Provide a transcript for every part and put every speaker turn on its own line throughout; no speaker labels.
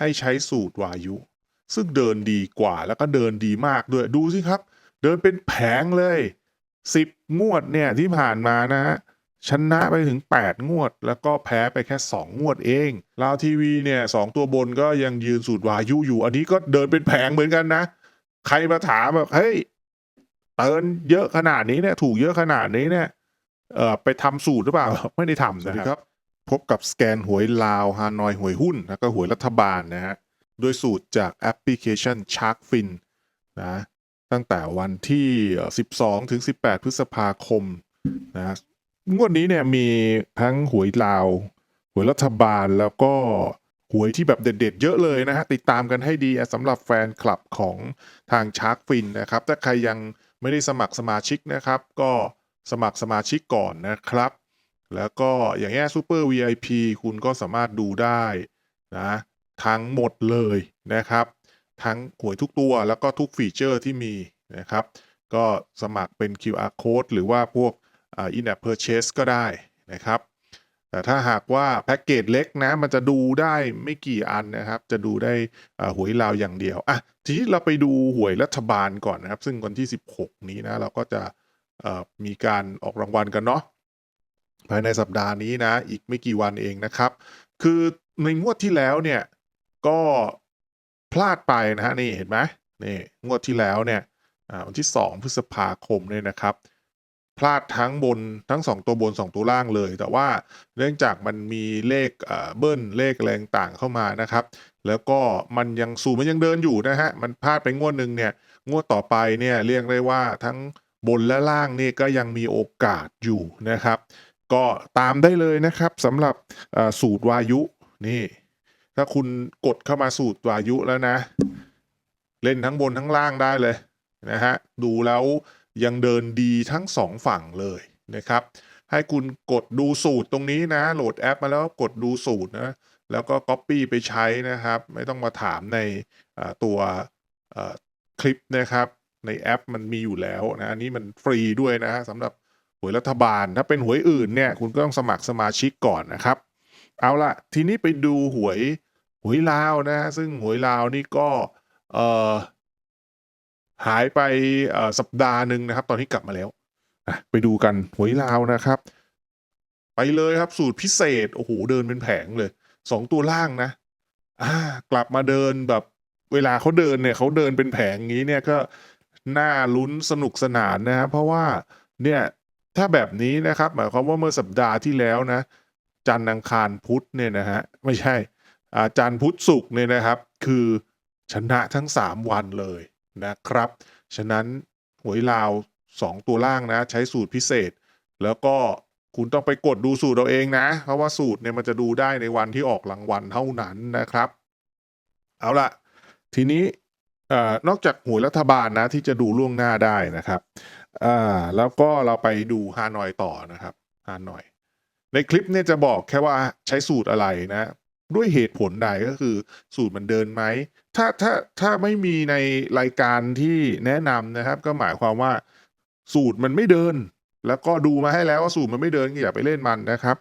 ให้ใช้สูตรวายุ ซึ่งเดินดีกว่าแล้วก็เดินดีมากด้วยดูสิครับ เดินเป็นแผงเลยสิบงวดเนี่ยที่ผ่านมานะฮะชนะไปถึง 8 งวด แล้วก็แพ้ไปแค่ 2 งวดเองลาวทีวีเนี่ยสองตัวบนก็ยังยืนสูตรวายุอยู่ อันนี้ก็เดินเป็นแผงเหมือนกันนะ ใครมาถามแบบเฮ้ยเตินเยอะขนาดนี้เนี่ย ถูกเยอะขนาดนี้เนี่ยเออไปทำสูตรหรือเปล่า ไม่ได้ทำนะครับ พบกับสแกนหวยลาวฮานอยหวยหุ้น แล้วก็หวยรัฐบาลนะฮะโดยสูตรจากแอปพลิเคชัน Sharkfin นะตั้งแต่วันที่เอ่อ12 ถึง 18 พฤษภาคมนะงวดนี้เนี่ยมีทั้งหวยลาว หวยรัฐบาลแล้วก็หวยที่แบบเด็ดๆ เยอะเลยนะฮะ ติดตามกันให้ดีสำหรับแฟนคลับของทางชาร์กฟินนะครับ ถ้าใครยังไม่ได้สมัครสมาชิกนะครับ ก็สมัครสมาชิกก่อนนะครับ แล้วก็อย่างเงี้ยซูเปอร์ VIP คุณก็สามารถดูได้นะทั้งหมดเลยนะครับ ทั้งหวยทุกตัวแล้วก็ทุกฟีเจอร์ที่มีนะครับ ก็สมัครเป็น QR code หรือว่าพวกอ่า in-app purchase ก็ได้นะครับ แต่ถ้าหากว่าแพ็กเกจเล็กนะมันจะดูได้ไม่กี่อันนะครับ จะดูได้หวยลาวอย่างเดียวอะทีนี้เราไปดูหวยรัฐบาลก่อนนะครับ ซึ่งวันที่ 16 นี้นะเราก็จะมีการออกรางวัลกันเนาะ ภายในสัปดาห์นี้นะ อีกไม่กี่วันเองนะครับ คือในงวดที่แล้วเนี่ยก็พลาดไปนะฮะนี่เห็นไหมนี่งวดที่แล้วเนี่ยอันที่ 2 พฤษภาคมเนี่ยนะครับ พลาดทั้งบนทั้ง 2 ตัวบน 2 ตัวล่างเลย แต่ว่าเนื่องจากมันมีเลขเบิ้ลเลขอะไรต่างเข้ามานะครับ แล้วก็มันยังสูงมันยังเดินอยู่นะฮะมันพลาดไปงวดหนึ่งเนี่ยงวดต่อไปเนี่ยเรียกได้ว่าทั้งบนและล่างนี่ก็ยังมีโอกาสอยู่นะครับ ก็ตามได้เลยนะครับสำหรับสูตรวายุนี่ ถ้าคุณกดเข้ามาสูตรวายุแล้วนะ เล่นทั้งบนทั้งล่างได้เลยนะฮะดูแล้วยังเดินดีทั้งสองฝั่งเลยนะครับ ให้คุณกดดูสูตรตรงนี้นะ โหลดแอปมาแล้วกดดูสูตรนะ แล้วก็ Copy ไปใช้นะครับ ไม่ต้องมาถามในตัวคลิปนะครับ ในแอปมันมีอยู่แล้วนะอันนี้มันฟรีด้วยนะฮะสำหรับ หวยรัฐบาล ถ้าเป็นหวยอื่นเนี่ยคุณก็ต้องสมัครสมาชิกก่อนนะครับ เอาละทีนี้ไปดูหวยหวยลาวนะฮะซึ่งหวยลาวนี่ก็เอ่อหายไปสัปดาห์หนึ่งนะครับ ตอนที่กลับมาแล้วไปดูกันหวยลาวนะครับ ไปเลยครับสูตรพิเศษโอ้โหเดินเป็นแผงเลยสองตัวล่างนะอ่ากลับมาเดินแบบเวลาเขาเดินเนี่ยเขาเดินเป็นแผงอย่างนี้เนี่ยก็น่าลุ้นสนุกสนานนะครับเพราะว่าเนี่ย ถ้าแบบนี้นะครับ หมายความว่าเมื่อสัปดาห์ที่แล้วนะ จันทร์อังคารพุธเนี่ยนะฮะไม่ใช่อาจันทร์พุธศุกร์เนี่ยนะครับ คือชนะทั้ง 3 วันเลยนะครับ ฉะนั้นหวยลาว 2 ตัวล่างนะ ใช้สูตรพิเศษ แล้วก็คุณต้องไปกดดูสูตรเราเองนะ เพราะว่าสูตรเนี่ยมันจะดูได้ในวันที่ออกรางวัลเท่านั้นนะครับ เอาละทีนี้อนอกจากหวยรัฐบาลนะที่จะดูล่วงหน้าได้นะครับ อ่า แล้วก็เราไปดูฮานอยต่อนะครับฮานอย ในคลิปเนี่ยจะบอกแค่ว่าใช้สูตรอะไรนะ ด้วยเหตุผลใดก็คือสูตรมันเดินไหม ถ้าถ้าถ้าไม่มีในรายการที่แนะนำนะครับ ก็หมายความว่าสูตรมันไม่เดิน แล้วก็ดูมาให้แล้วว่าสูตรมันไม่เดินอย่าไปเล่นมันนะครับ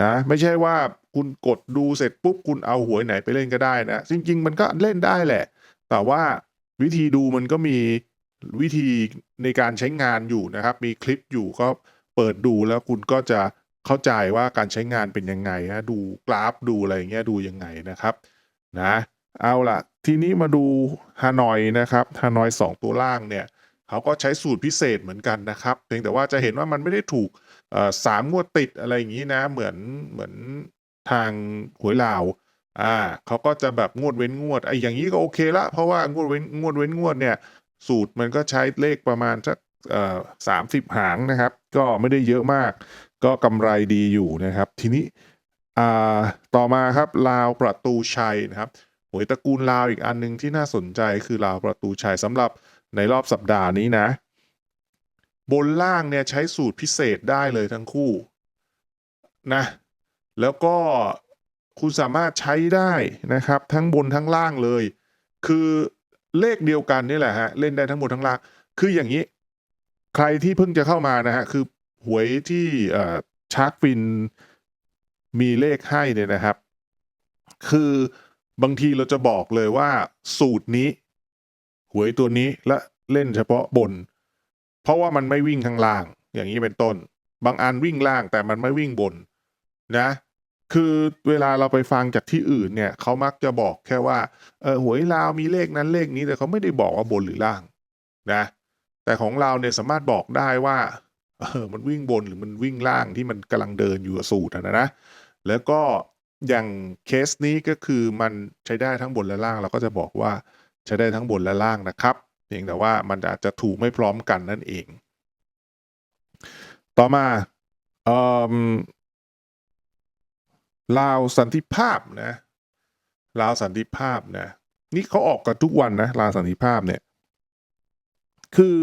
นะ ไม่ใช่ว่าคุณกดดูเสร็จปุ๊บคุณเอาหวยไหนไปเล่นก็ได้นะจริงๆ มันก็เล่นได้แหละ แต่ว่าวิธีดูมันก็มี วิธีในการใช้งานอยู่นะครับ มีคลิปอยู่ก็เปิดดูแล้วคุณก็จะเข้าใจว่าการใช้งานเป็นยังไงนะดูกราฟดูอะไรอย่างเงี้ยดูยังไงนะครับนะเอาล่ะ ทีนี้มาดูฮานอยนะครับฮานอยสองตัวล่างเนี่ยเขาก็ใช้สูตรพิเศษเหมือนกันนะครับเพียงแต่ว่าจะเห็นว่ามันไม่ได้ถูกสามงวดติดอะไรอย่างนี้นะ เหมือนเหมือนทางหวยลาวอ่าเขาก็จะแบบงวดเว้นงวดไอ้อย่างนี้ก็โอเคละเพราะว่างวดเว้นงวดเว้นงวดเนี่ย สูตรมันก็ใช้เลขประมาณสักสามสิบหางนะครับ ก็ไม่ได้เยอะมาก ก็กำไรดีอยู่นะครับ ทีนี้ต่อมาครับลาวประตูชัยนะครับหวยตระกูลลาวอีกอันหนึงที่น่าสนใจคือลาวประตูชัยสำหรับในรอบสัปดาห์นี้นะ บนล่างเนี่ยใช้สูตรพิเศษได้เลยทั้งคู่นะแล้วก็คุณสามารถใช้ได้นะครับ ทั้งบนทั้งล่างเลย คือ เลขเดียวกันนี่แหละฮะเล่นได้ทั้งบนทั้งล่างคืออย่างนี้ ใครที่เพิ่งจะเข้ามานะฮะคือหวยที่ชาร์กฟินมีเลขให้เนี่ยนะครับ คือบางทีเราจะบอกเลยว่าสูตรนี้ หวยตัวนี้และเล่นเฉพาะบน เพราะว่ามันไม่วิ่งข้างล่าง อย่างนี้เป็นต้น บางอันวิ่งล่างแต่มันไม่วิ่งบนนะ คือเวลาเราไปฟังจากที่อื่นเนี่ยเขามักจะบอกแค่ว่าเออหวยลาวมีเลขนั้นเลขนี้แต่เขาไม่ได้บอกว่าบนหรือล่างนะแต่ของเราเนี่ยสามารถบอกได้ว่าเออมันวิ่งบนหรือมันวิ่งล่างที่มันกำลังเดินอยู่กับสูตรนะนะแล้วก็อย่างเคสนี้ก็คือมันใช้ได้ทั้งบนและล่าง เราก็จะบอกว่าใช้ได้ทั้งบนและล่างนะครับ เพียงแต่ว่ามันอาจจะถูกไม่พร้อมกันนั่นเอง ต่อมาเอ่อ ลาวสันติภาพนะลาวสันติภาพนะนี่เขาออกกันทุกวันนะลาวสันติภาพเนี่ย คือ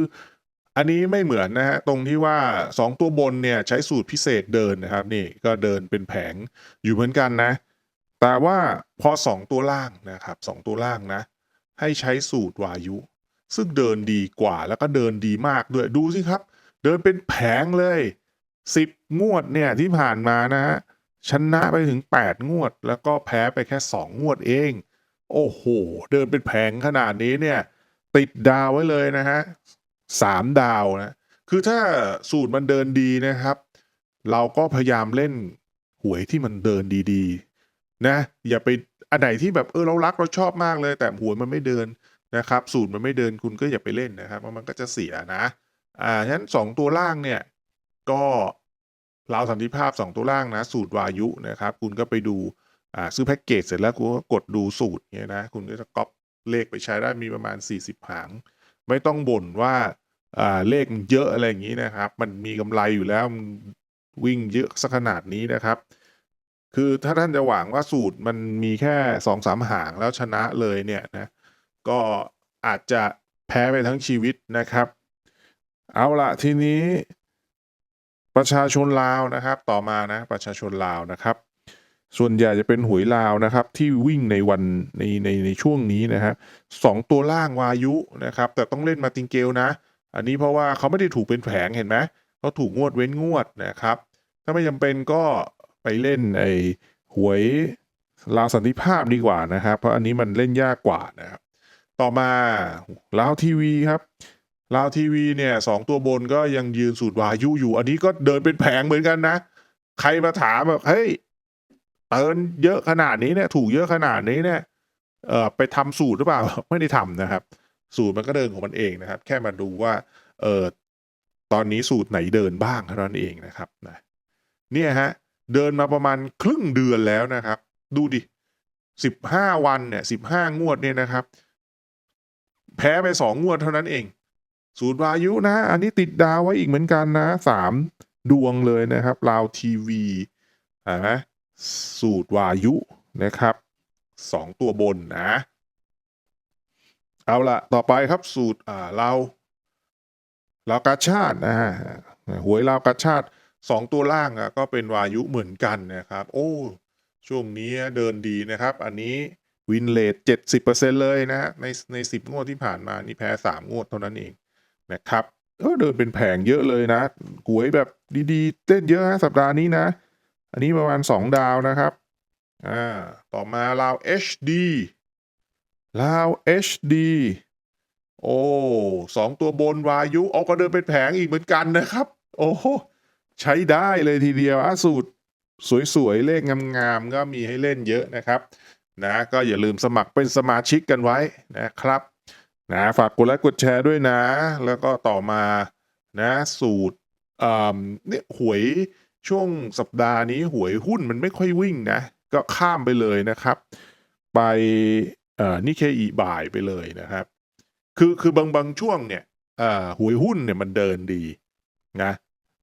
อันนี้ไม่เหมือนนะฮะตรงที่ว่าสองตัวบนเนี่ยใช้สูตรพิเศษเดินนะครับ นี่ก็เดินเป็นแผงอยู่เหมือนกันนะ แต่ว่าพอสองตัวล่างนะครับสองตัวล่างนะ ให้ใช้สูตรวายุ ซึ่งเดินดีกว่าแล้วก็เดินดีมากด้วยดูสิครับ เดินเป็นแผงเลยสิบงวดเนี่ยที่ผ่านมานะฮะ ชนะไปถึงแปดงวด แล้วก็แพ้ไปแค่สองงวดเอง โอ้โห เดินเป็นแผงขนาดนี้เนี่ย ติดดาวไว้เลยนะฮะสามดาวนะ คือถ้าสูตรมันเดินดีนะครับ เราก็พยายามเล่นหวยที่มันเดินดีๆ นะ อย่าไปอันไหนที่แบบเออเรารักเราชอบมากเลย แต่หวยมันไม่เดินนะครับ สูตรมันไม่เดินคุณก็อย่าไปเล่นนะครับมันก็จะเสียนะ อ่าฉะนั้นสองตัวล่างเนี่ย ก็ ราวสันติภาพสองตัวล่างนะ สูตรวายุนะครับ คุณก็ไปดูซื้อแพ็กเกจเสร็จแล้วคุณก็กดดูสูตรเนี่ยนะ คุณก็จะก๊อปเลขไปใช้ได้มีประมาณ 40 หาง ไม่ต้องบ่นว่าเลขมันเยอะอะไรอย่างนี้นะครับ มันมีกำไรอยู่แล้ววิ่งเยอะสักขนาดนี้นะครับ คือถ้าท่านจะหวังว่าสูตรมันมีแค่สองสามหางแล้วชนะเลยเนี่ยนะก็อาจจะแพ้ไปทั้งชีวิตนะครับ เอาละทีนี้ ประชาชนลาวนะครับ ต่อมานะประชาชนลาวนะครับ ส่วนใหญ่จะเป็นหวยลาวนะครับ ที่วิ่งในวันในในในช่วงนี้นะครับสองตัวล่างวายุนะครับ แต่ต้องเล่นมาติงเกลนะ อันนี้เพราะว่าเขาไม่ได้ถูกเป็นแผงเห็นไหมเขาถูกงวดเว้นงวดนะครับ ถ้าไม่จำเป็นก็ไปเล่นไอ้หวยลาวสันติภาพดีกว่านะครับ เพราะอันนี้มันเล่นยากกว่านะครับ ต่อมาลาวทีวีครับ ลาวทีวีเนี่ยสองตัวบนก็ยังยืนสูตรวายุอยู่ อันนี้ก็เดินเป็นแผงเหมือนกันนะ ใครมาถามแบบเฮ้ยเตินเยอะขนาดนี้เนี่ย ถูกเยอะขนาดนี้เนี่ยเอ่อไปทำสูตรหรือเปล่า ไม่ได้ทำนะครับ สูตรมันก็เดินของมันเองนะครับ แค่มาดูว่าเออตอนนี้สูตรไหนเดินบ้างเท่านั้นเองนะครับนะเนี่ยฮะเดินมาประมาณครึ่งเดือนแล้วนะครับ ดูดิสิบห้าวันเนี่ยสิบห้างวดเนี่ยนะครับ แพ้ไปสองงวดเท่านั้นเอง สูตรวายุนะ อันนี้ติดดาวไว้อีกเหมือนกันนะสามดวงเลยนะครับลาวทีวีอ่ไหมสูตรวายุนะครับสองตัวบนนะ เอาละต่อไปครับสูตรอ่าเราเรากาชาตินะฮะหวยเรากาชาติสองตัวล่างอะก็เป็นวายุเหมือนกันนะครับ โอ้ ช่วงนี้เดินดีนะครับ อันนี้วินเลทเจ็ดสิบเปอร์เซ็นเลยนะฮะในในสิบงวดที่ผ่านมานี่แพ้สามงวดเท่านั้นเอง นะครับเออเดินเป็นแผงเยอะเลยนะหวยแบบดีๆ เต้นเยอะนะสัปดาห์นี้นะ อันนี้ประมาณสองดาวนะครับอ่าต่อมาลาว HD ลาว HD โอ้สองตัวบนวายุเอาก็เดินเป็นแผงอีกเหมือนกันนะครับ โอ้โหใช้ได้เลยทีเดียวอะสูตรสวยๆ เลขงามๆ ก็มีให้เล่นเยอะนะครับ นะ ก็อย่าลืมสมัครเป็นสมาชิกกันไว้นะครับ นะฝากกดไลค์กดแชร์ด้วยนะ แล้วก็ต่อมานะสูตรเนี่ยหวยช่วงสัปดาห์นี้หวยหุ้นมันไม่ค่อยวิ่งนะ ก็ข้ามไปเลยนะครับ ไปเอ่อนิเคอีบ่ายไปเลยนะครับ คือคือบางบางช่วงเนี่ยหวยหุ้นเนี่ยมันเดินดีนะ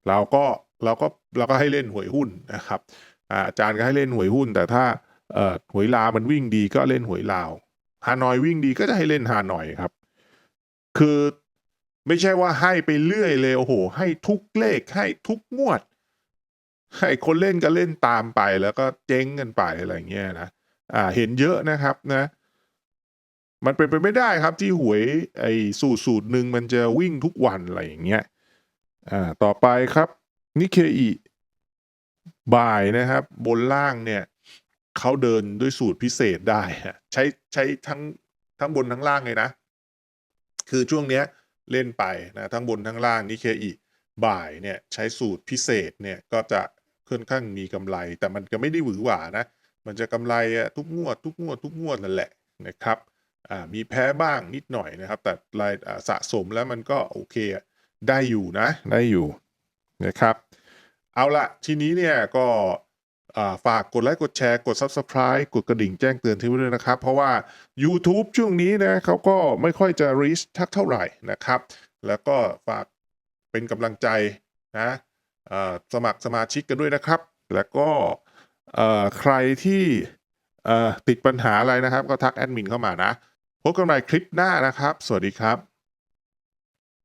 เราก็เราก็เราก็ให้เล่นหวยหุ้นนะครับอาจารย์ก็ให้เล่นหวยหุ้น แต่ถ้าหวยลาวมันวิ่งดีก็เล่นหวยลาวฮานอยวิ่งดีก็จะให้เล่นฮานอยครับ คือไม่ใช่ว่าให้ไปเรื่อยเลยโอ้โห ให้ทุกเลขให้ทุกงวด ให้คนเล่นก็เล่นตามไปแล้วก็เจ๊งกันไปอะไรเงี้ยนะอ่า เห็นเยอะนะครับนะ มันเป็นไปไม่ได้ครับที่หวย ไอ้สูตรสูตรหนึ่งมันจะวิ่งทุกวันอะไรอย่างเงี้ยอ่าต่อไปครับนิเคอีบ่ายนะครับ บนล่างเนี่ยเขาเดินด้วยสูตรพิเศษได้ ใช้ใช้ทั้งทั้งบนทั้งล่างเลยนะ คือช่วงเนี้ยเล่นไปนะทั้งบนทั้งล่างนิเคอีบ่ายเนี่ยใช้สูตรพิเศษเนี่ยก็จะค่อนข้างมีกำไร แต่มันก็ไม่ได้หวือหวานะ มันจะกำไรทุกงวด ทุกงวด ทุกงวดนั่นแหละนะครับอ่ามีแพ้บ้างนิดหน่อยนะครับ แต่รายสะสมแล้วมันก็โอเคได้อยู่นะ ได้อยู่นะครับ เอาละทีนี้เนี่ยก็ ฝากกดไลค์กดแชร์กด Subscribe กดกระดิ่งแจ้งเตือนที่ไว้ด้วยนะครับ เพราะว่า YouTube ช่วงนี้นะเขาก็ไม่ค่อยจะ reach ทักเท่าไหร่นะครับ แล้วก็ฝากเป็นกำลังใจนะสมัครสมาชิกกันด้วยนะครับ แล้วก็ใครที่ติดปัญหาอะไรนะครับ ก็ทักแอดมินเข้ามานะพบกันใหม่คลิปหน้านะครับ สวัสดีครับ